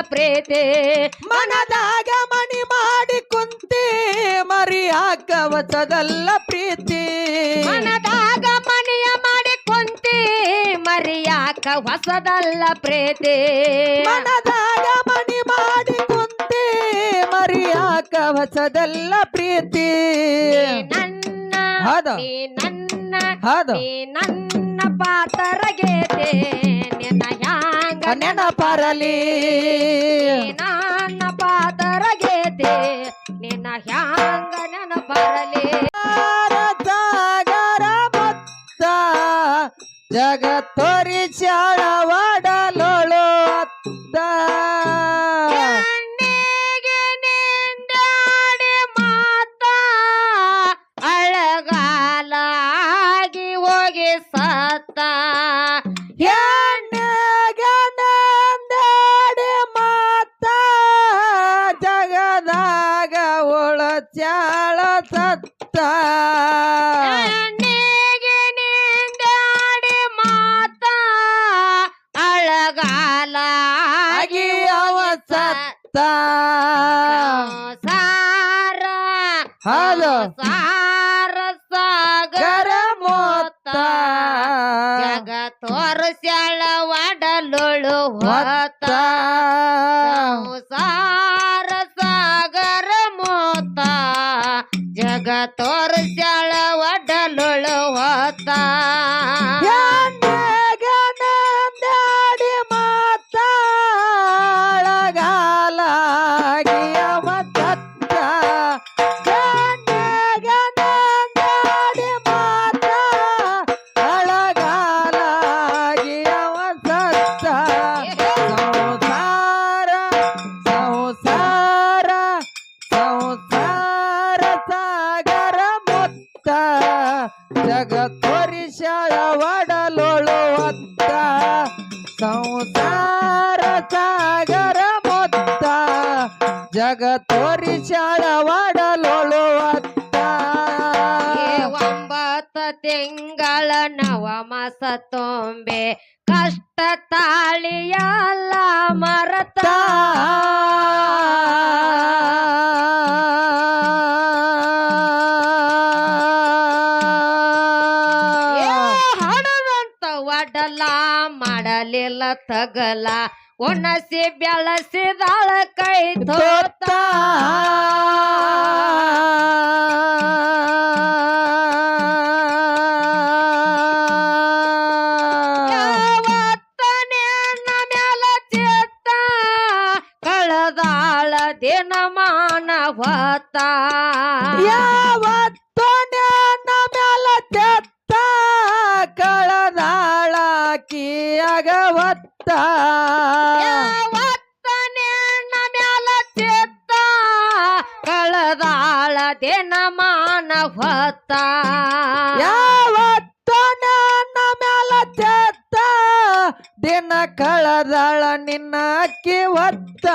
ಪ್ರೀತಿ. ಮನದಾಗ ಮಣಿ ಮಾಡಿ ಕುಂತಿ ಮರಿಯಾಕ ಹಾಕವತದಲ್ಲ ಪ್ರೀತಿ. ಮನದಾಗ ಮನೆಯ ಮಾಡಿ ಕುಂತಿ ಮರಿಯಾಕ ಹೊಸದಲ್ಲ ಪ್ರೀತಿ. ಮನದಾಗ ಮಣಿ ಮಾಡಿ ಕುಂತಿ ಮರಿಯಾಕ ಹೊಸದಲ್ಲ ಪ್ರೀತಿ. ನನ್ನ ಹೌದು. ನೀ ನನ್ನ ಹೌದು. ನೀ ನನ್ನ ಪಾತರಗೆದೆ ನಿನ್ನ ಹ್ಯಾಂಗ ನೆನಪರಲಿ ನೀ ನನ್ನ ಪಾತರಗೆದೆ ನಿನ್ನ ಹ್ಯಾಂಗ ನೆನಪರಲಿ ಪರಲಿ. ಮೊತ್ತ ಜಗತ್ತೋರಿ ಚಾಳವಾಡಲೋಳು ಅತ್ತ. ಸಾರ ಹೌದು. ಸಾರ ಸಾಗರ ಗರ ಜಗ ತೋರಿಸ್ಯಾಳ ಒಡಲುಳು ಹೊತ್ತ. ಸಾರ ಸಾಗರ ಮೋತ. ಜಗ ತೋರಿಸ್ಯಾಳ ಮಾಸ ತುಂಬೆ ಕಷ್ಟ ತಾಳಿಯಲ್ಲ ಮರತ ಹಣದಂತ ಒಡಲ ಮಾಡಲಿಲ್ಲ ತಗಲ. ಒಣಸಿ ಬೆಳಸಿದಾಳ ಕೈ ತೋತ ಯಾವತ್ತ? ಯಾವತ್ತು ನನ್ನ ಮ್ಯಾಲ ತೆತ್ತ ಕಳದಾಳಕಿ ಅಗವತ್ತ ಯಾವತ್ತನೇ ಮ್ಯಾಲ ಚಿತ್ತ ಕಳದಾಳ ದಿನ ಮಾನವತ್ತ? ಯಾವತ್ತ ನನ್ನ ಮ್ಯಾಲ ತೆತ್ತ ದಿನ ಕಳದಾಳ ನಿನ್ನ ಅಕ್ಕಿ ಒತ್ತ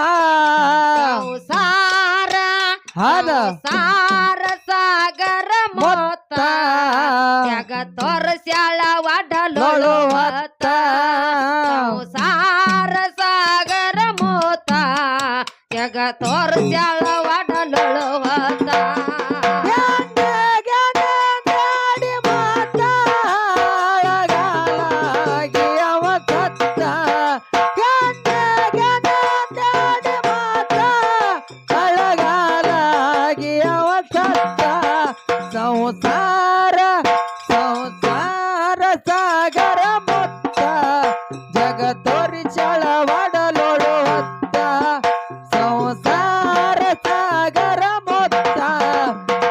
ಸಾರ ಸಾಗರ ಮೊತ್ತ. ಜಗ ತೋರ ಒಡಲೊಳು ಲೊಳು ಹೊತ್ತ. ಸಾರ ಸಾಗರ ಮೊತ್ತ ಜಗ ತೋರಿಸ್ಯಾಳ ಒಡಲೊಳು ಹೊತ್ತ ಸಂಸಾರ ಸಂಸಾರ ಸಾಗರ ಮೊತ್ತ ಜಗತ್ತೋರಿ ಚಳವಡಲೋಳು ಹೊತ್ತ ಸಂಸಾರ ಸಾಗರ ಮೊತ್ತ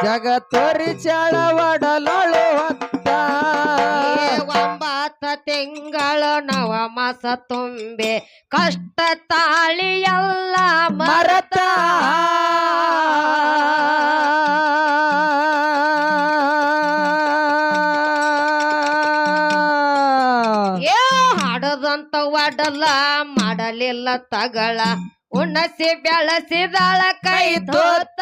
ಜಗತ್ತೋರಿ ಚಳವಡಲೋಳು ಹೊತ್ತ ಒಂಬತ್ತ ತಿಂಗಳ ನವ ಮಾಸ ತುಂಬೆ. ಕಷ್ಟ ತಾಳಿಯಲ್ಲ ಮರತ ಒಡಲ ಮಾಡಲಿಲ್ಲ ತಗಳ. ಉಣಸಿ ಬೆಳಸಿದಾಳ ಕೈ ತೋತ.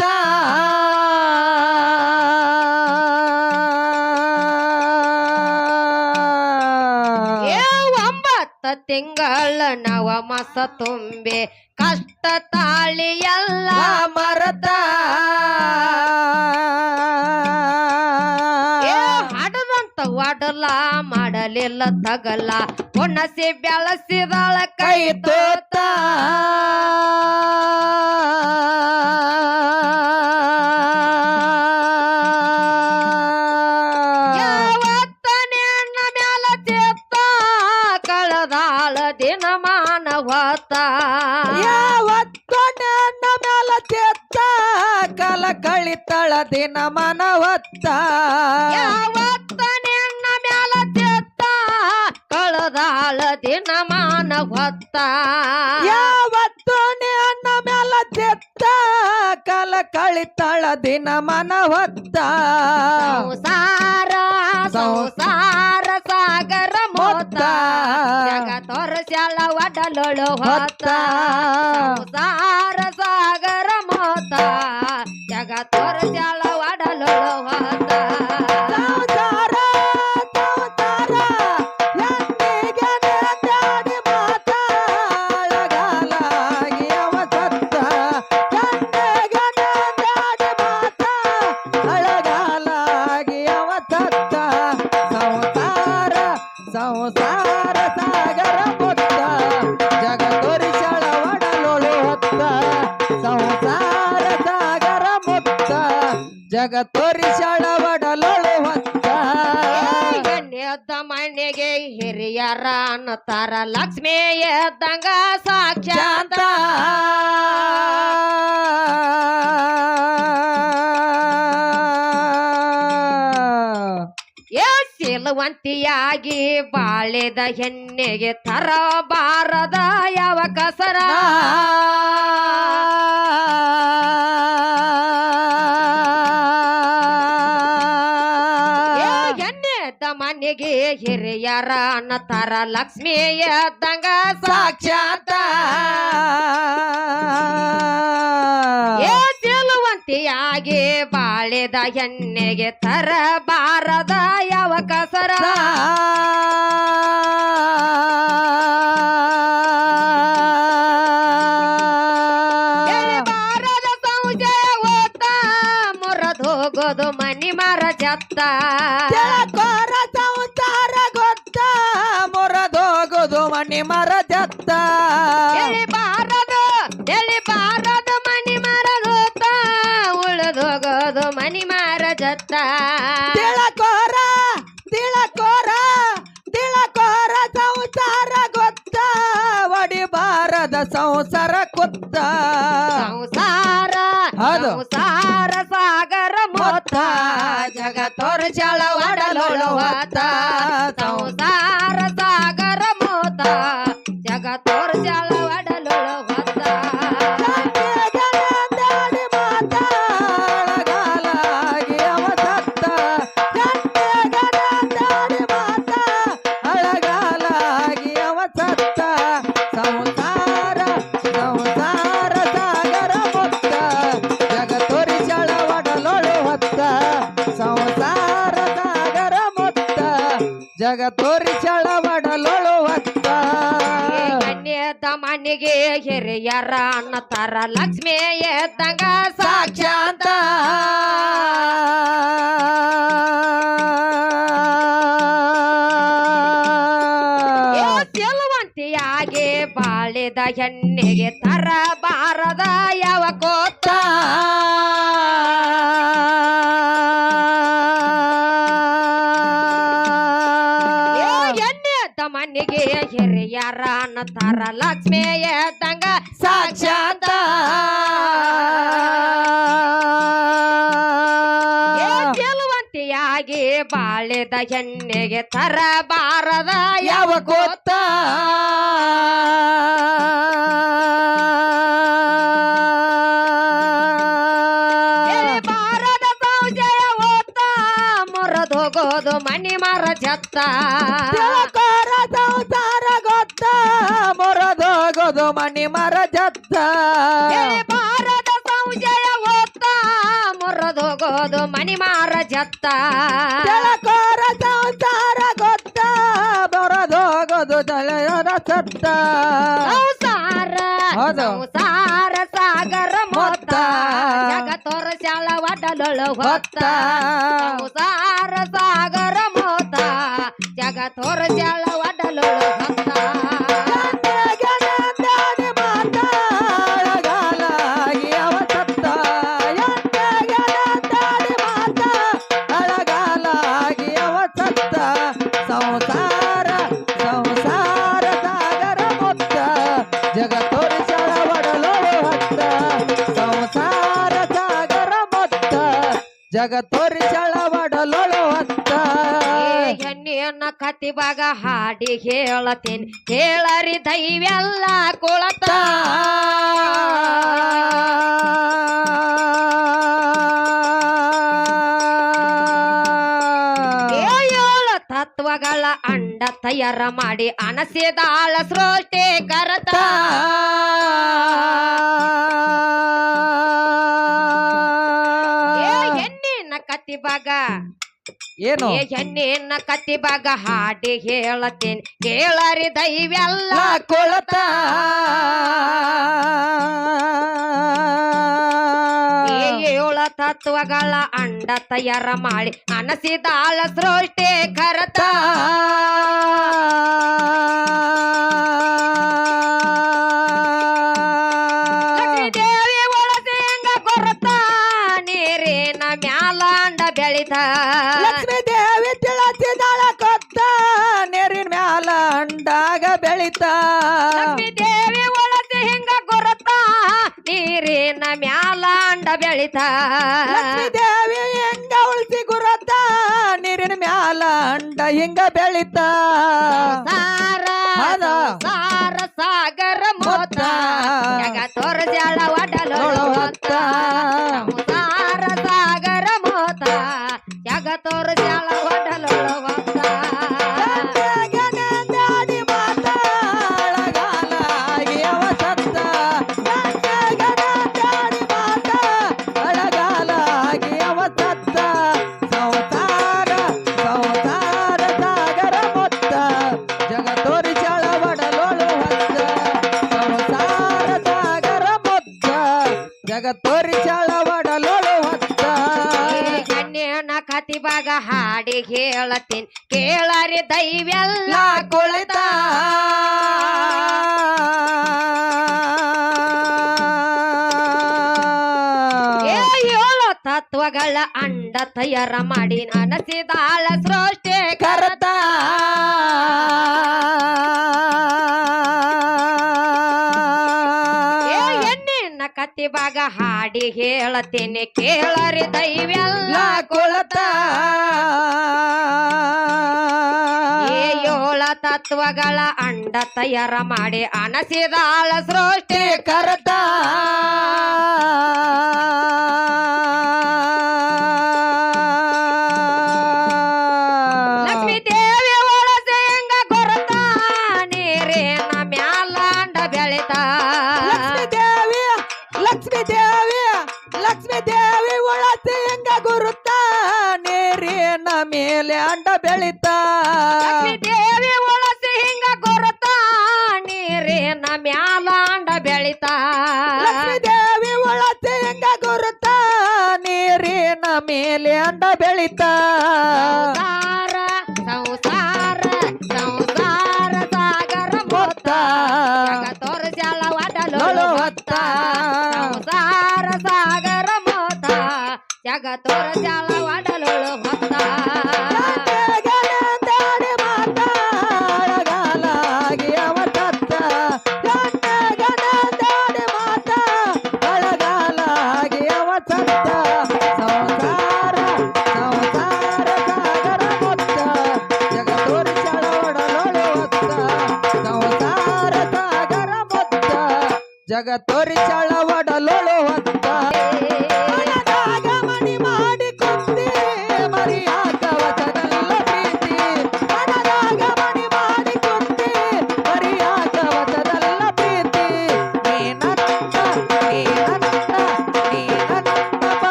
ಒಂಬತ್ತ ತಿಂಗಳ ನವ ಮಾಸ ತುಂಬೆ ಕಷ್ಟ ತಾಳಿಯಲ್ಲ. ಮರತ. ಏ ಹಾಡದಂತ ಒಡಲ ಮಾಡಲಿಲ್ಲ ತಗಲ ಒಣಸಿ ಬೆಳಸಿದಳ ಕೈ ತೋತ ದಿನ ಮಾನವತ ಯಾವತ್ತು ನನ್ನ ಮ್ಯಾಲ ಚೆತ್ತ ಕಲ ಕಳಿತಳ ದಿನ ಮನವತ್ತ ಯಾವತ್ತ ಮಾನವತ್ತ ಯಾವತ್ತು ನನ್ನ ಮ್ಯಾಲ ಚೆತ್ತ ಕಲ ಕಳಿತಳ ದಿನ ಮನವತ್ತ ಸಂಸಾರ ಸಂಸಾರ ಸಾಗರ ಮೊತ್ತ. ಜಗ ತೋರಿಸ್ಯಾಳ ಒಡಲೊಳು ಹೊತ್ತ. ಸಂಸಾರ ಒಡಲೊಳು ಹೊತ್ತ ಎದ್ದ ಮಣ್ಣಿಗೆ ಹಿರಿಯರ ಅನ್ನತಾರ. ಲಕ್ಷ್ಮೀ ಎದ್ದಂಗ ಸಾಕ್ಷಾತ್ ಸಿಲುವಂತಿಯಾಗಿ ಬಾಳೆದ ಹೆಣ್ಣಿಗೆ ತರಬಾರದ ಯಾವ ಕಸರ? ಹಿರಿಯರ ಅನ್ನತಾರ ಲಕ್ಷ್ಮಿಯ ದಂಗ ಸಾಕ್ಷಾತ. ಏ ಸಿಲುವಂತಿಯಾಗಿ ಬಾಳೆದ ತರ ಬಾರದ ಯಾವ ಕಸರ ಬಾರದ ಸಂಜೆ ಮನಿ ಮರ ಜತ್ತ. ಮಣಿ ಮರ ಜತ್ತ ಎಳಿ ಬಾರದು ಎಳಿ ಬಾರದು ಮನಿ ಮರ ಹೋತ ಉಳಿದ್ ಹೋಗೋದು ಮಣಿ ಮರ ಜತ್ತ ತಿಳಕೋರ ತಿಳಕೋರ ತಿಳಕೋರ ಸಂಸಾರ ಗೊತ್ತ. ಒಡಿಬಾರದ ಸಂಸಾರ ಕೊತ್ತ ಸಂಸಾರ ಹೌದು. ಸಂಸಾರ ಸಾಗರ ಮೊತ್ತ. ಜಗತ್ತೋರ್ ಚಳ ಒಡಲೊಳು ಹಿರಿಯರ ಅನ್ನತಾರ ಲಕ್ಷ್ಮಿ ಎದ್ದಂಗ ಹಿರಿಯರ ಅನ್ನತಾರ ಲಕ್ಷ್ಮೇಯ ತಂಗ ಸಾಕ್ಷಾತ. ಬಾಳೆದ ಹೆಣ್ಣೆಗೆ ತರ ತರಬಾರದ ಯಾವ ಗೊತ್ತ? ಬಾರದ ಓತ ಮನಿ ಮರ ಜತ್ತ. ಮಣಿ ಮರ ಜತ್ತ ಭಾರತ ಸಂಜಯ ಹೊತ್ತ ಮುರದೋಗೋದು ಮಣಿ ಮಾರ ಜತ್ತ ಬೆಳಕೋರ ಸಂಸಾರ ಗೊತ್ತ ಬರದೋಗೋದು ತಲೆಯೋರ ಸತ್ತ. ಸಂಸಾರ ಸಂಸಾರ ಸಾಗರ ಮೊತ್ತ. ಜಗತ್ತೋರ ಶಾಲ ವಡಲೊಳ ಹೊತ್ತ. ಸಂಸಾರ ಸಾಗರ ಮೊತ್ತ. ಜಗತ್ತೋರ ಶಾಲ ವಡಲೊಳ ಹೊತ್ತ. ಜಗ ತೋರಿ ಅಂತ. ಎಣ್ಣೆಯನ್ನ ಹೆಣ್ಣಿಯನ್ನ ಕತಿಬಾಗ ಹಾಡಿ ಹೇಳತೇನೆ. ಹೇಳರಿ ದೈವೆಲ್ಲ ಕೊಳತ. ತತ್ವಗಳ ಅಂಡ ತಯಾರ ಮಾಡಿ ಅನಸಿದಾಳ ಸೃಷ್ಟಿ ಕರತ. ಕತ್ತಿಬಾಗ ಏನು? ಏ ಕತ್ತಿ ಹಾಡಿ ಹೇಳತೇನೆ ಕೇಳರಿ ದೈವೆಲ್ಲ. ಕೊಳತ. ಏಳ ತತ್ವಗಳ ಅಂಡ ತಯಾರ ಮಾಡಿ ಅನಸಿದಾಳ ಸೃಷ್ಟಿ ಕರತ. ಗುರುತ ದೇವಿ ಒಳತಿ ಹಿಂಗ ಗುರುತ ನೀರಿನ ಮ್ಯಾಲಾಂಡ ಬೆಳಿತ? ದೇವಿ ಹೆಂಗ ಉಳಿಸಿ ಗುರುತ ನೀರಿನ ಮ್ಯಾಲಾಂಡ ಹಿಂಗ ಬೆಳಿತ? ಸಾರ ಸಾಗರ ನನಗ ತೋರಿ ಚಾಳವಾಡಲೋಳು ಹೊತ್ತ. ಕತಿ ಕತಿಬಾಗ ಹಾಡಿ ಹೇಳತೀನಿ ಕೇಳರಿ ದೈವೆಲ್ಲ ಕುಳಿತ. ತತ್ವಗಳ ಅಂಡ ತಯಾರ ಮಾಡಿ ನನಸಿದಾಳ ಸೃಷ್ಟಿ. ಪ್ರತಿಭಾಗ ಹಾಡಿ ಹೇಳತೇನೆ ಕೇಳರಿ ದೈವೆಲ್ಲ ಕೊಳತ ಏಳ ತತ್ವಗಳ ಅಂಡ ತಯಾರ ಮಾಡಿ ಅನಸಿದಾಳ ಸೃಷ್ಟಿ ಕರತ. purgatorio.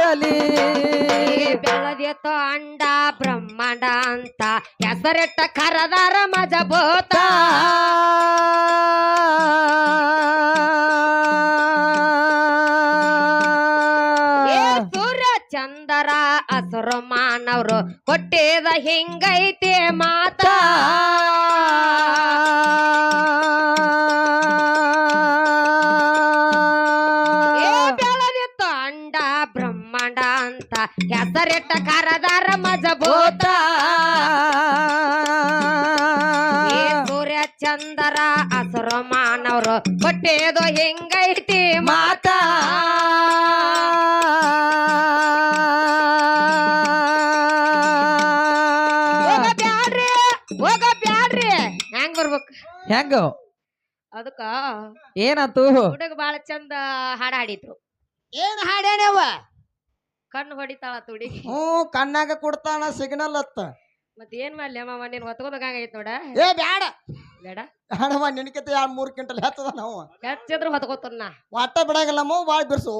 ನೆನಪರಲಿ ಬೆಳದಿತ್ತು ಅಂಡ ಬ್ರಹ್ಮಾಂಡ ಅಂತ ಹೆಸರಿಟ್ಟ ಕರದಾರ ಏ ಸೂರ್ಯ ಚಂದರ ಹಸರು ಮಾನವರು ಕೊಟ್ಟಿದ ಹಿಂಗೈತೆ ಮಾತಾ. ಕರದಾರ ಮಜಬೂತ ಏ ಸೂರ್ಯ ಚಂದರ ಅಸುರ ಮಾನವರು ಕೊಟ್ಟೇದು ಹೆಂಗೈತಿ ಮಾತಾ. ಹೋಗ ಬ್ಯಾಡ್ರಿ ಹೋಗ ಬ್ಯಾಡ್ರಿ. ಹೆಂಗ್ ಬರ್ಬೇಕು? ಹೆಂಗ? ಅದಕ್ಕ ಏನಾತು? ಹುಡುಗ ಬಾಳ ಚಂದ ಹಾಡ ಹಾಡಿದ್ರು. ಏನ್ ಹಾಡ್ಯಾನವ ಕಣ್ಣು ಹೊಡಿತಾಳ ತುಡಿ ಹ್ಞೂ ಕಣ್ಣಾಗ ಕೊಡ್ತಾನ ಸಿಗ್ನಲ್ ಅತ್ತ. ಮತ್ ಏನ್ ಮಾಡ್ಲಿ ಅಮ್ಮ ನೀನ್ ಹೊತ್ಕೊಂಡಾಗ ಆಗೈತ್ ನೋಡ. ಏ ಬ್ಯಾಡ. ಬೇಡ. ಬೇಡವ ನಿನಕಿತ ಯಾರು ಮೂರು ಕ್ವಿಂಟಲ್ ಹತ್ತದ ನಾವು ಹೆಚ್ಚಿದ್ರು ಹೊತ್ಕೋತನ್ನ ಒಟ್ಟ ಬಿಡಾಗಲ್ಲಮ್ಮ ಬಾಳ್ ಬಿರ್ಸು.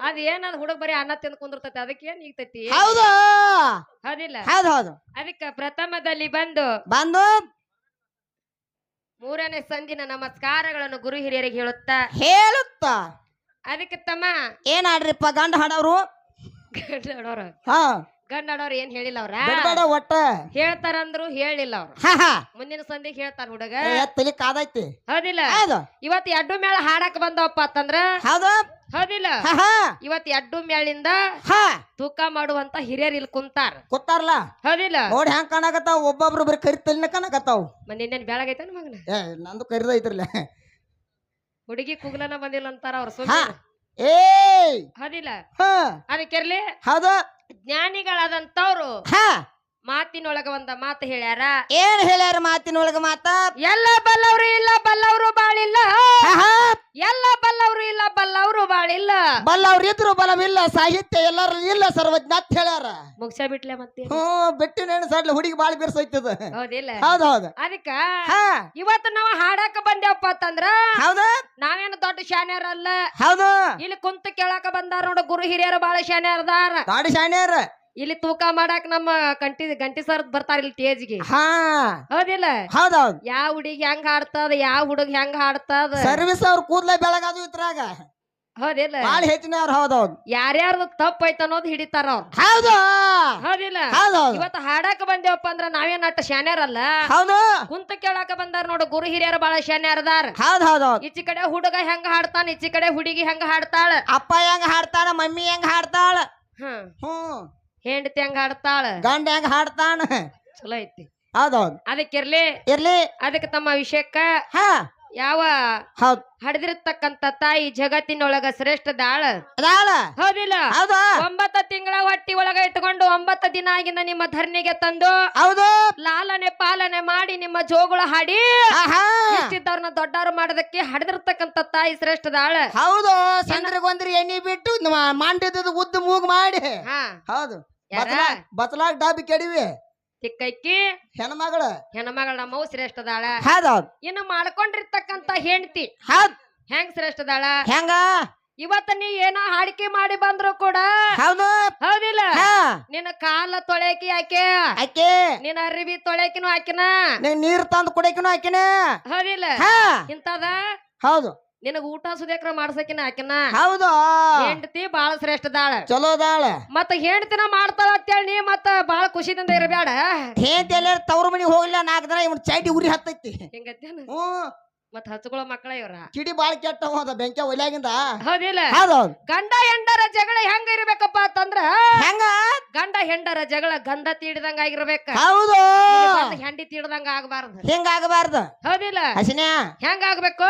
ಅದ್ ಏನದ್ ಹುಡುಗ ಬರೀ ಅನ್ನ ತಿಂದ್ ಕುಂದಿರ್ತೈತಿ ಅದಕ್ಕೆ ಏನ್ ಈಗ್ತೈತಿ? ಹೌದು? ಹೌದಿಲ್ಲ. ಹೌದು ಹೌದು. ಅದಕ್ಕ ಪ್ರಥಮದಲ್ಲಿ ಬಂದು ಬಂದು? ಮೂರನೇ ಸಂಜಿನ ನಮಸ್ಕಾರಗಳನ್ನು ಗುರು ಹಿರಿಯರಿಗೆ ಹೇಳುತ್ತಾ. ಹೇಳುತ್ತ? ಅದಕ್ಕೆ ತಮ್ಮ ಏನಾಡ್ರಿಪ್ಪ ಗಂಡ ಹಾಡವ್ರು ಗಂಡ ಆಡೋರು ಹಾ. ಗಂಡ ಏನ್ ಹೇಳಿಲ್ಲ ಅವ್ರ? ಒಟ್ಟ. ಹೇಳ್ತಾರಂದ್ರು ಹೇಳಿಲ್ಲ ಅವ್ರು. ಹಾ ಹಾ. ಮುಂದಿನ ಸಂದಿಗೆ ಹೇಳ್ತಾರ ಹುಡುಗ. ಏ, ತಲಿ ಕಾದೈತಿ. ಹೌದಿಲ್ಲ. ಹೌದು. ಇವತ್ ಎಡ್ಡು ಮೇಳ ಹಾಡಕ್ ಬಂದವಪ್ಪ ಅಂತಂದ್ರ? ಹೌದು. ಹೌದಿಲ್ಲ. ಹಾ ಹಾ. ಇವತ್ ಎಡ್ಡು ಮೇಳಿಂದ ಹಾ. ತೂಕ ಮಾಡುವಂತ ಹಿರಿಯರ್ ಇಲ್ಲಿ ಕುಂತಾರ. ಕೂತಾರಲ್ಲ ಹೌದಿಲ್ಲ. ನೋಡಿ ಹೆಂಗ್ ಕಾಣಕತ್ತಾವ? ಒಬ್ಬೊಬ್ರು ಬರೀ ಕರಿ ತಲಿನ ಕಾಣಕತ್ತಾವ. ಮನೆ ಇನ್ನೇನ್ ಬೆಳಗೈತೇನ ಮಗನ? ಏ ನಂದು ಕರಿದೈತ್ರಲ್ಲ ಹುಡುಗಿ ಕುಗ್ಲನ ಬಂದಿಲ್ಲ ಅಂತಾರ ಅವ್ರ ಹಾ. ಸುಮ್ಮನೆ ಏಯ್! ಹೌದಿಲ್ಲ. ಹಾ. ಅದಕ್ಕಿರ್ಲಿ ಹೌದು. ಜ್ಞಾನಿಗಳಾದಂತವ್ರು ಹಾ. ಮಾತಿನೊಳಗ ಒಂದ ಮಾತು ಹೇಳ್ಯಾರ? ಏನ್ ಹೇಳ್ಯಾರ ಮಾತಿನೊಳಗ ಮಾತ? ಎಲ್ಲ ಬಲ್ಲವ್ರು ಇಲ್ಲ ಬಲ್ಲವ್ರು ಬಾಳಿಲ್ಲ. ಎಲ್ಲ ಬಲ್ಲವ್ರು ಇಲ್ಲ ಬಲ್ಲವ್ರು ಬಾಳಿಲ್ಲ. ಬಲ್ಲವ್ರು ಇದ್ರು ಬಲವಿಲ್ಲ ಸಾಹಿತ್ಯ ಎಲ್ಲಾರು ಇಲ್ಲ ಸರ್ವಜ್ಞ ಅಂತ ಹೇಳ್ಯಾರ. ಮುಗ್ಸ ಬಿಟ್ಲೆ ಮತ್ತೆ ಹ್ಮ್ ಬಿಟ್ಟು ನೇಣು ಸಡ್ಲ ಹುಡುಗಿ ಬಾಳ ಬಿರ್ಸೈತದ ಹೌದಿಲ್ಲ? ಹೌದ್ ಹೌದ್. ಅದಕ್ಕ ಇವತ್ತು ನಾವ್ ಹಾಡಾಕ ಬಂದೇವಪ್ಪ ಅಂತಂದ್ರ ಹೌದು. ನಾವೇನು ದೊಡ್ಡ ಶಾನ್ಯಾರಲ್ಲ ಹೌದು. ಇಲ್ಲಿ ಕುಂತ ಕೇಳಾಕ ಬಂದಾರ ನೋಡ ಗುರು ಹಿರಿಯರು ಬಾಳ ಶಾನ್ಯಾರದಾರ ದೊಡ್ಡ ಶಾಣ್ಯಾರ. ಇಲ್ಲಿ ತೂಕ ಮಾಡಾಕ ನಮ್ಮ ಗಂಟಿ ಗಂಟಿ ಸರ್ ಬರ್ತಾರ ಇಲ್ಲಿ ಟೇಜ್ಗೆ ಹಾ. ಹೌದಿಲ್ಲ? ಹೌದ್ ಹೌದ್ ಯಾವ ಹುಡುಗಿ ಹೆಂಗ್ ಹಾಡ್ತದ ಯಾವ ಹುಡುಗ ಹೆಂಗ್ ಹಾಡ್ತದ? ಸರ್ವಿಸ್ ಅವ್ರ ಕೂದ್ಲ ಬೆಳಗಾದು ಇತ್ರಾಗ ಹೌದಿಲ್ಲ? ಬಾಳ ಹೆಚ್ಚಿನ ಅವ್ರ ಹೌದ್ ಹೌದ್ ಯಾರ್ಯಾರ್ದು ತಪ್ಪ ಐತ ಅನ್ನೋದು ಹಿಡಿತಾರ ಅವ್ರು. ಹೌದು. ಹೌದಿಲ್ಲ? ಹೌದ್ ಹೌದ್ ಇವತ್ತು ಹಾಡಾಕ ಬಂದೇವಪ್ಪ ಅಂದ್ರ ನಾವೇನ್ ಅಟ್ಟ ಶಾನ್ಯಾರಲ್ಲ ಹೌದು. ಕುಂತ ಕೇಳಾಕ ಬಂದಾರ ನೋಡು ಗುರು ಹಿರಿಯರು ಬಾಳ ಶಾನ್ಯಾರದಾರ ಹೌದ್ ಹೌದ್ ಹೌದ್ ಈಚಿ ಕಡೆ ಹುಡುಗ ಹೆಂಗ ಹಾಡ್ತಾನ ಈಚಿ ಕಡೆ ಹುಡುಗಿ ಹೆಂಗ ಹಾಡ್ತಾಳ? ಅಪ್ಪ ಹೆಂಗ್ ಹಾಡ್ತಾನ ಮಮ್ಮಿ ಹೆಂಗ್ ಹಾಡ್ತಾಳ? ಹ್ಮ್. ಹ್ಮ್. ಹೆಂಡತಿ ಹಂಗ ಹಾಡ್ತಾಳ? ಗಂಡ ಹೆಂಗ ಹಾಡ್ತಾನ? ಚಲೋ ಐತಿ. ಹೌದೌದು. ಅದಕ್ಕೆ ಅದಕ್ಕಿರ್ಲಿ ಇರ್ಲಿ. ಅದಕ್ಕೆ ತಮ್ಮ ವಿಷಯಕ್ಕ ಹಾ. ಯಾವ ಹೌದ್. ಹಡಿದಿರ್ತಕ್ಕಂತ ತಾಯಿ ಜಗತ್ತಿನೊಳಗ ಶ್ರೇಷ್ಠ ದಾಳ? ಅದಾಳ ಹೌದಿಲ್ಲ? ಹೌದು. ಒಂಬತ್ತ ತಿಂಗಳ ಹೊಟ್ಟಿ ಒಳಗ ಇಟ್ಕೊಂಡು ಒಂಬತ್ತ ದಿನ ಆಗಿಂದ ನಿಮ್ಮ ಧರ್ಣಿಗೆ ತಂದು ಹೌದು. ಲಾಲನೆ ಪಾಲನೆ ಮಾಡಿ ನಿಮ್ಮ ಜೋಗುಳ ಹಾಡಿ ಆಹಾ. ಇಷ್ಟಿದ್ದವ್ರನ್ನ ದೊಡ್ಡವ್ರು ಮಾಡೋದಕ್ಕೆ ಹಡಿದಿರ್ತಕ್ಕಂತ ತಾಯಿ ಶ್ರೇಷ್ಠ ದಾಳ. ಹೌದು. ಸಂದ್ರಿಗೊಂದ್ರಿ ಎಣ್ಣಿ ಬಿಟ್ಟು ಮಂಡ್ಯದ ಉದ್ದ ಮೂಗ್ ಮಾಡಿ. ಹಾ. ಹೌದು? ಬತ್ಲಾಗ್ ಡಾಬಿ ಕೆಡಿವಿ. ತಿಕ್ಕೈಕಿ ಹೆಣ್ಮಗಳ. ಹೆಣ್ಮಗಳ ನಮ್ಮವು ಶ್ರೇಷ್ಠ ದಾಳ ಹೌದೌದ್ ಇನ್ನು ಮಾಡ್ಕೊಂಡಿರ್ತಕ್ಕಂತ ಹೆಂಡತಿ. ಹೌದ್. ಹೆಂಗ್ ಶ್ರೇಷ್ಠದಾಳ? ಹೆಂಗ? ಇವತ್ತ ನೀ ಏನೋ ಹಾಡಿಕೆ ಮಾಡಿ ಬಂದ್ರು ಕೂಡ. ಹೌದು. ಹೌದಿಲ್ಲ? ನಿನ್ನ ಕಾಲ ತೊಳೆಕಿ ಆಕೆ ಆಕೆ ನಿನ್ನ ಅರಿವಿ ತೊಳೆಕಿನೂ ಆಕಿನ? ನೀರ್ ತಂದು ಕುಡಿಯಕಿನೂ ಆಕಿನ? ಹೌದಿಲ್ಲ? ಇಂತದ ಹೌದು. ನಿನಗ ಊಟ ಸುದೇಕ್ರ ಮಾಡ್ಸಕಿನ ಆಕಿನ? ಹೌದು. ಹೆಂಡತಿ ಬಾಳ ಶ್ರೇಷ್ಠ ದಾಳ ಚಲೋ ದಾಳ ಮತ್ತ ಹೆಂಡತಿನ ಮಾಡ್ತಾಳ ಅಂತೇಳಿ ನೀ ಮತ್ತ ಬಾಳ ಖುಷಿದಿಂದ ಇರಬೇಡ ಹೆಂಡತಿ ಎಲ್ಲ ತವ್ರ ಮನಿಗೆ ಹೋಗ್ಲಿಲ್ಲ ನಾಲ್ಕು ದಿನ ಇವನ್ ಚೈಟಿ ಉರಿ ಹತ್ತೈತಿ. ಹೆಂಗತ್ತೇನ ಹ್ಮ್. ಮತ್ತ ಹಚ್ಕೊಳ್ಳೋ ಮಕ್ಕಳ ಇವ್ರ. ಕಿಡಿ ಬಾಳ ಕೆಟ್ಟ ಅದ ಬೆಂಕಿ ಒಲ್ಯಾಗಿಂದ. ಹೌದಿಲ್ಲ. ಹೌದೌದು ಗಂಡ ಹೆಂಡರ ಜಗಳ ಹೆಂಗ ಇರ್ಬೇಕಪ್ಪ ಅಂತಂದ್ರ ಹೆಂಗ? ಗಂಡ ಹೆಂಡರ ಜಗಳ ಗಂಧ ತೀಡಿದಂಗ ಆಗಿರ್ಬೇಕ. ಹೌದು. ಹೆಂಡಿ ತೀಡದಂಗ ಹೆಂಡಿ ಹೆಂಗ ಆಗಬಾರ್ದು? ಹೌದಿಲ್ಲ. ಹಸಿನ ಹೆಂಗ ಆಗ್ಬೇಕು?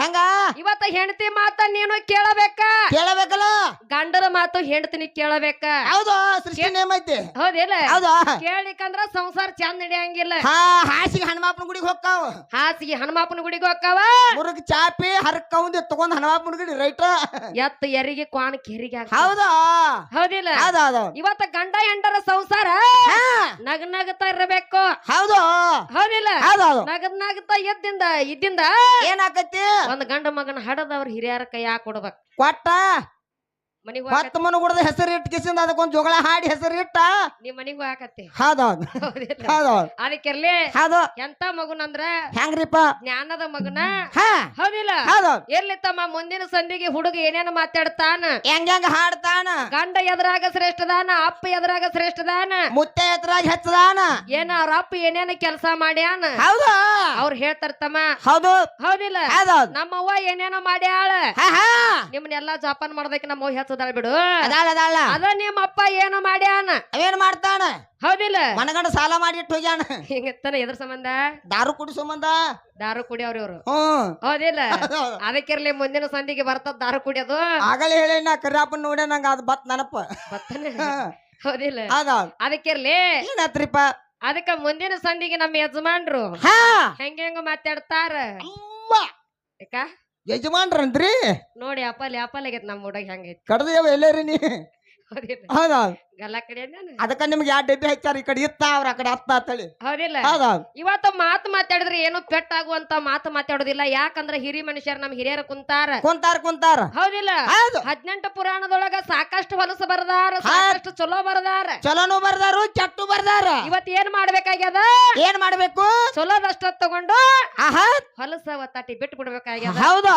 ಹೆಂಗ? ಇವತ್ತ ಹೆಂಡತಿ ಮಾತ ನೀನು ಕೇಳಬೇಕ. ಕೇಳಬೇಕಲ್ಲ? ಗಂಡರ ಮಾತು ಹೆಂಡತಿನಿ ಕೇಳಬೇಕ. ಹೌದು ಸೃಷ್ಟಿ ನೇಮ ಐತಿ. ಹೌದಿಲ್ಲ. ಹೌದು. ಕೇಳಿಕಂದ್ರ ಸಂಸಾರ ಚಂದ ನಡೆಯಂಗಿಲ್ಲ. ಹಾಸಿಗೆ ಹನುಮಾಪನ ಗುಡಿಗೆ ಹೋಗ್ತಾವ ಹಾಸಿಗೆ ಹನುಮಾಪನ ಗುಡಿಗೆ ಹೋಗ್ತಾವ ಮುರುಗ್ ಚಾಪಿ ಹರಕ ಉಂದಿ ತಗೊಂಡ್ ಹಣವಾ ಗುಡಿ ರೈಟ್? ಎತ್ತ ಎರಿಗೆ ಕ್ವಾಣ ಕೆರಿಗೆ ಹೌದಾ? ಹೌದಿಲ್ಲ? ಹೌದು ಹೌದು ಇವತ್ತ ಗಂಡ ಹೆಂಡರ ಸಂಸಾರ ನಗ್ ನಗ ನಗತಾ ಇರಬೇಕು. ಹೌದು. ಹೌದಿಲ್ಲ? ಹೌದು ಹೌದು. ನಗದ್ ನಗತಾ ಎದ್ದಿಂದ ಇದ್ದಿಂದ ಏನಾಕತಿ ಒಂದ್ ಗಂಡ ಮಗನ ಹಡದವ್ರ ಹಿರಿಯರ ಕೈ ಕೊಡ್ಬೇಕು. ಕೊಟ್ಟ? ಮನಿಗ್ ಗುಡದ ಹೆಸರು ಇಟ್ಟು ಕಿಸಿಂದ ಅದಕ್ಕೊಂದ್ ಜೋಗಳ ಹಾಡಿ ಹೆಸರು ಇಟ್ಟ? ನೀವ್ ಮನಿಗ್ ಹೋಗಾಕತ್ತಿ. ಹೌದೌದು ಹೌದಿಲ್ಲ. ಹೌದೌದು ಅದಕ್ಕೆರ್ಲಿ ಹೌದು. ಎಂತ ಮಗುನಂದ್ರ ಹೆಂಗ್ರಿಪ್ಪ ಜ್ಞಾನದ ಮಗನ? ಹಾ. ಹೌದಿಲ್ಲ. ಹೌದೌದು ಇರ್ಲಿ ತಮ್ಮ ಮುಂದಿನ ಸಂಧಿಗೆ ಹುಡುಗ ಏನೇನ ಮಾತಾಡ್ತಾನ? ಹೆಂಗ್ ಹೆಂಗ್ ಹಾಡ್ತಾನ? ಗಂಡ ಎದುರಾಗ ಶ್ರೇಷ್ಠದಾನ ಅಪ್ಪ ಎದುರಾಗ ಶ್ರೇಷ್ಠದಾನ? ಮುತ್ತೆ ಎತ್ತರಾಗಿ ಹೆಚ್ಚದಾನ? ಏನ ಅವ್ರ ಅಪ್ಪ ಏನೇನ ಕೆಲಸ ಮಾಡ್ಯಾನ? ಹೌದು. ಅವ್ರು ಹೇಳ್ತಾರ ತಮ್ಮ. ಹೌದು. ಹೌದಿಲ್ಲ. ಹೌದೌದು ನಮ್ಮವ್ವ ಏನೇನೋ ಮಾಡ್ಯಾಳ. ಹಾ ಹಾ. ನಿಮ್ನೆಲ್ಲಾ ಜೋಪಾನ ಮಾಡೋದಕ್ಕೆ ನಮ್ಮ ಅವ್ವ ಹೆಚ್ಚದಾಳ ಬಿಡು. ಅದಾಳ ಅದಾಳ ಅದ. ನಿಮ್ಮ ಅಪ್ಪ ಏನು ಮಾಡ್ಯಾನ? ಅವೇನ್ ಮಾಡ್ತಾನ? ಹೌದಿಲ್ಲ. ಮನಗಂಡ ಸಾಲ ಮಾಡಿ ಇಟ್ಟು ಹೋಗ್ಯಾನ. ಹಿಂಗತ್ತಾನ ಎದ್ರ ಸಂಬಂಧ? ದಾರು ಕುಡಿ ಸಂಬಂಧ. ದಾರು ಕುಡಿಯವ್ರಿ ಇವ್ರು. ಹ್ಮ್ ಹೌದಿಲ್ಲ. ಅದಕ್ಕಿರ್ಲಿ ಮುಂದಿನ ಸಂಧಿಗೆ ಬರ್ತದ ದಾರು ಕುಡಿಯೋದು? ಆಗಲೇ ಹೇಳಿ ನಾ ಕರಿಯಪ್ಪನ್ ನೋಡ್ಯ ನಂಗ ಅದ್ ಬತ್ ನೆನಪ. ಬತ್ತಾನೆ. ಹೌದಿಲ್ಲ. ಅದಕ್ಕಿರ್ಲಿ ಏನತ್ರಿಪ್ಪ? ಅದಕ್ಕ ಮುಂದಿನ ಸಂಧಿಗೆ ನಮ್ಮ ಯಜಮಾನ್ರು ಹಾ. ಹೆಂಗ ಹೆಂಗ ಮಾತಾಡ್ತಾರ. ಯಾಕ? ಯಜಮಾನ್ರನ್ರಿ? ನೋಡಿ ಅಪ್ಪ ಅಪ್ಪಲ್ ಆಗೈತ್ ನಮ್ಮ ಹುಡುಗ ಹೆಂಗೈತಿ. ಕಡ್ದೇವ ಎಲ್ಲೇರಿ ನೀ? ಹೌದಿಲ್ಲ ಹೌದೌದು ಗಲ್ಲ ಕಡೆ ಅದಕ್ಕ ನಿಮ್ಗೆ ಯಾವ ಡಬ್ಬಿ ಹಚ್ಚಾರ ಈ ಕಡೆ ಇತ್ತ ಅವ್ರ ಆ ಕಡೆ ಹತ್ತ ಅಂತೇಳಿ. ಹೌದಿಲ್ಲ. ಇವತ್ತು ಇವತ್ತ ಮಾತು ಮಾತಾಡಿದ್ರೆ ಏನು ಪೆಟ್ಟಾಗುವಂತ ಮಾತು ಮಾತಾಡೋದಿಲ್ಲ. ಯಾಕಂದ್ರ ಹಿರಿ ಮನುಷ್ಯರು ನಮ್ ಹಿರಿಯರು ಕುಂತಾರ. ಕುಂತಾರ ಕುಂತಾರ. ಹೌದಿಲ್ಲ. ಹೌದು. ಹದಿನೆಂಟು ಪುರಾಣದೊಳಗ ಸಾಕಷ್ಟು ಹೊಲಸು ಬರದಾರ ಸಾಕಷ್ಟು ಚಲೋ ಬರದಾರ. ಚಲೋನು ಬರ್ದಾರು ಚಟ್ಟು ಬರ್ದಾರ. ಇವತ್ ಏನ್ ಮಾಡ್ಬೇಕಾಗ್ಯದ? ಏನ್ ಮಾಡ್ಬೇಕು? ಚಲೋದಷ್ಟ ತಗೊಂಡು ಆಹಾ. ಹೊಲಸ ಒತ್ತಾಟಿ ಬಿಟ್ಟು ಬಿಡ್ಬೇಕಾಗ್ಯದ ಹೌದಾ?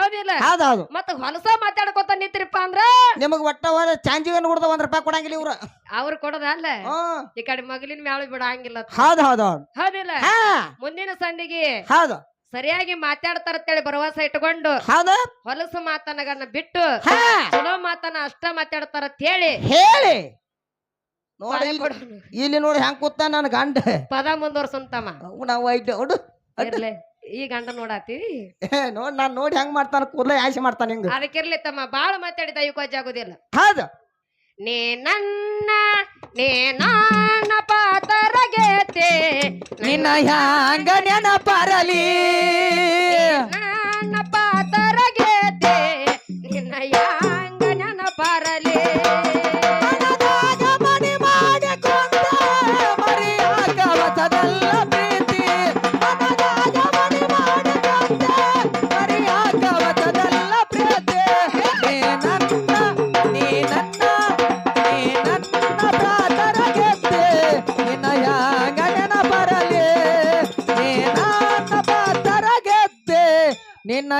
ಹೌದಿಲ್ಲ. ಹೌದೌದು. ಮತ್ತ ಹೊಲಸ ಮಾತಾಡ್ಕೊತ ನಿಂತಿರಪ್ಪ ಅಂದ್ರ ನಿಮಗ್ ಒಟ್ಟ ಚಾಂಜಿಗನ್ ಕೊಡ್ದ ಒಂದ್ ರೂಪಾಯಿ ಕೊಡಂಗಿಲ್ಲ ಇವ್ರ. ಅವ್ರು ಕೊಡೋದಲ್ಲ ಹ್ಮ್ ಈ ಕಡೆ ಮಗಲಿನ ಮ್ಯಾಳ ಬಿಡಂಗಿಲ್ಲ ಹೌದ್ ಹೌದಿಲ್ಲ? ಹಾ. ಮುಂದಿನ ಸಂದಿಗೆ ಹೌದು. ಸರಿಯಾಗಿ ಮಾತಾಡ್ತಾರ ಅಂತೇಳಿ ಭರವಸೆ ಇಟ್ಕೊಂಡು ಹೌದು. ಹೊಲಸು ಮಾತನಗನ್ನ ಬಿಟ್ಟು ಹಾ. ಚಲೋ ಮಾತನ ಅಷ್ಟ ಮಾತಾಡ್ತಾರ ಅಂತ ಹೇಳಿ ಹೇಳಿ. ನೋಡಿ ಇಲ್ಲಿ- ನೋಡಿ ಹೆಂಗ್ ಕೂತ ನನ್ ಗಂಡ. ಪದ ಮುಂದುವರ್ಸಂತಮ್ಮ ನಾವು ಐಟ್ ನೋಡು. ಇರ್ಲಿ. ಈ ಗಂಡ ನೋಡಾತಿ ನೋಡಿ ನೋಡ್ ನಾನ್ ನೋಡಿ ಹೆಂಗ್ ಮಾಡ್ತಾನ ಕೂದಲ ಆಸೆ ಮಾಡ್ತಾನ ಹಿಂಗ. ಅದಕ್ಕಿರ್ಲಿ ತಮ್ಮ ಬಾಳ ಮಾತಾಡಿದ ಯುಗಾಜ್ ಆಗುದಿಲ್ಲ. ಹೌದು. ನೀ ನನ್ನ ನೀ ನನ್ನ ಪಾತರಗೇತೆ. ನಿನ್ನ ಹ್ಯಾಂಗ ನೆನಪರಲಿ. ನಿನ್ನ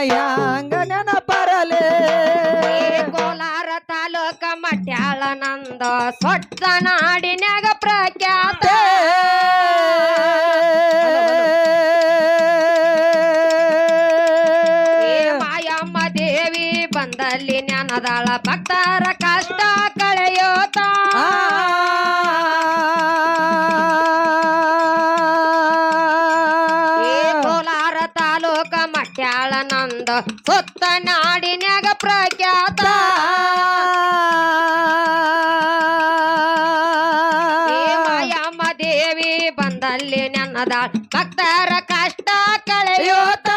ಭಕ್ತರ ಕಷ್ಟ ಕಳೆಯೋತ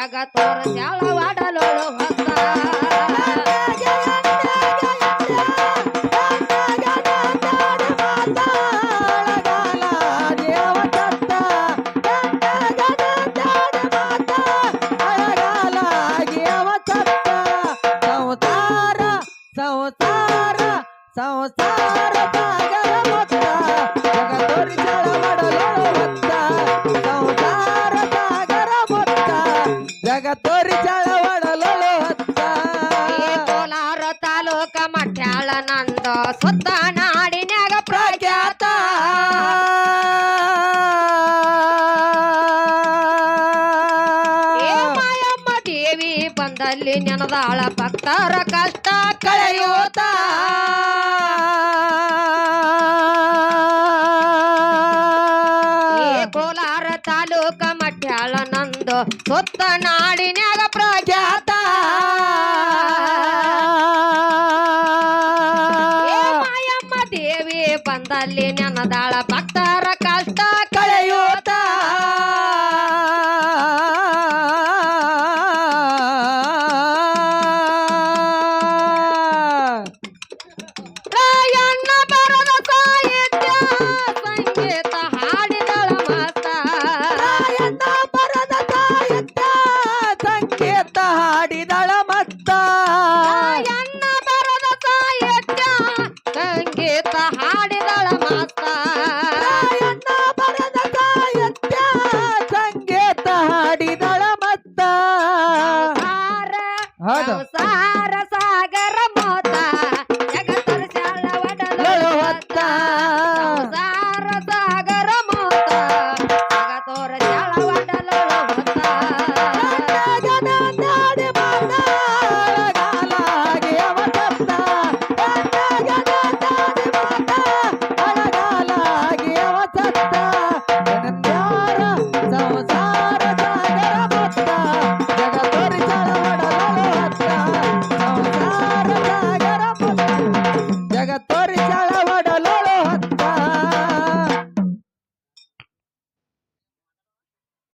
ಜಗತ್ತೋರ ತೋರ ಸಂಸಾರ ಅವರ ಕಷ್ಟ ಕಳೆಯೋತ. ಕೋಲಾರ ತಾಲೂಕ ಮಠ್ಯಾಳ ನಂದು ಸುತ್ತ ನಾಡಿನ್ಯಾಗ ಪ್ರಖ್ಯಾತ. ಮಾಯಮ್ಮ ದೇವಿ ಬಂದಲ್ಲಿ ನೆನದಾಳ ಭಕ್ತ.